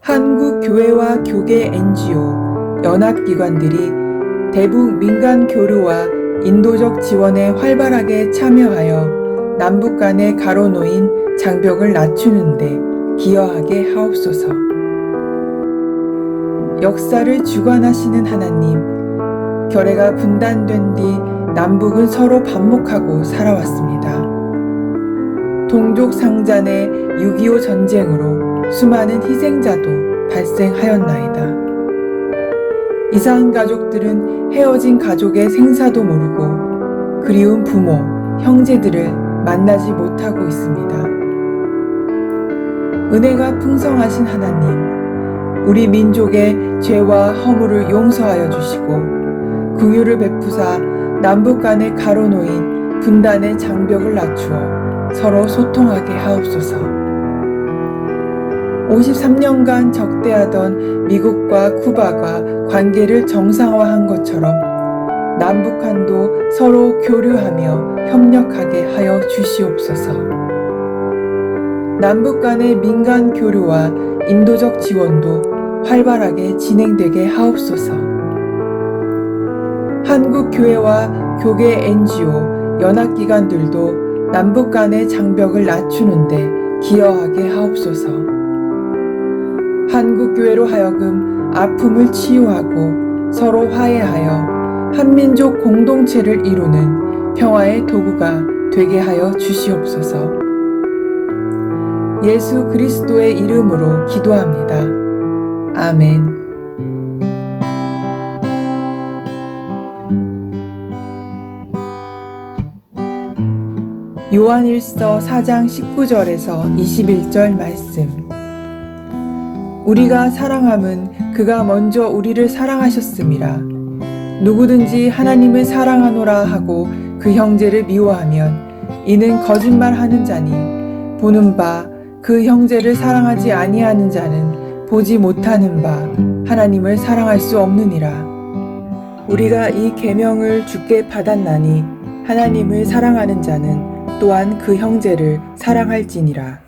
한국 교회와 교계 NGO, 연합기관들이 대북 민간 교류와 인도적 지원에 활발하게 참여하여 남북 간의 가로놓인 장벽을 낮추는데 기여하게 하옵소서. 역사를 주관하시는 하나님, 결의가 분단된 뒤 남북은 서로 반목하고 살아왔습니다. 동족 상잔의 6.25 전쟁으로 수많은 희생자도 발생하였나이다. 이산 가족들은 헤어진 가족의 생사도 모르고 그리운 부모, 형제들을 만나지 못하고 있습니다. 은혜가 풍성하신 하나님, 우리 민족의 죄와 허물을 용서하여 주시고 긍휼을 베푸사 남북 간의 가로놓인 분단의 장벽을 낮추어 서로 소통하게 하옵소서. 53년간 적대하던 미국과 쿠바가 관계를 정상화한 것처럼 남북한도 서로 교류하며 협력하게 하여 주시옵소서. 남북 간의 민간 교류와 인도적 지원도 활발하게 진행되게 하옵소서. 한국 교회와 교계 NGO, 연합기관들도 남북 간의 장벽을 낮추는데 기여하게 하옵소서. 한국 교회로 하여금 아픔을 치유하고 서로 화해하여 한민족 공동체를 이루는 평화의 도구가 되게 하여 주시옵소서. 예수 그리스도의 이름으로 기도합니다. 아멘. 요한일서 4장 19절에서 21절 말씀. 우리가 사랑함은 그가 먼저 우리를 사랑하셨음이라. 누구든지 하나님을 사랑하노라 하고 그 형제를 미워하면 이는 거짓말하는 자니 보는 바 그 형제를 사랑하지 아니하는 자는 보지 못하는 바 하나님을 사랑할 수 없느니라. 우리가 이 계명을 주께 받았나니 하나님을 사랑하는 자는 또한 그 형제를 사랑할지니라.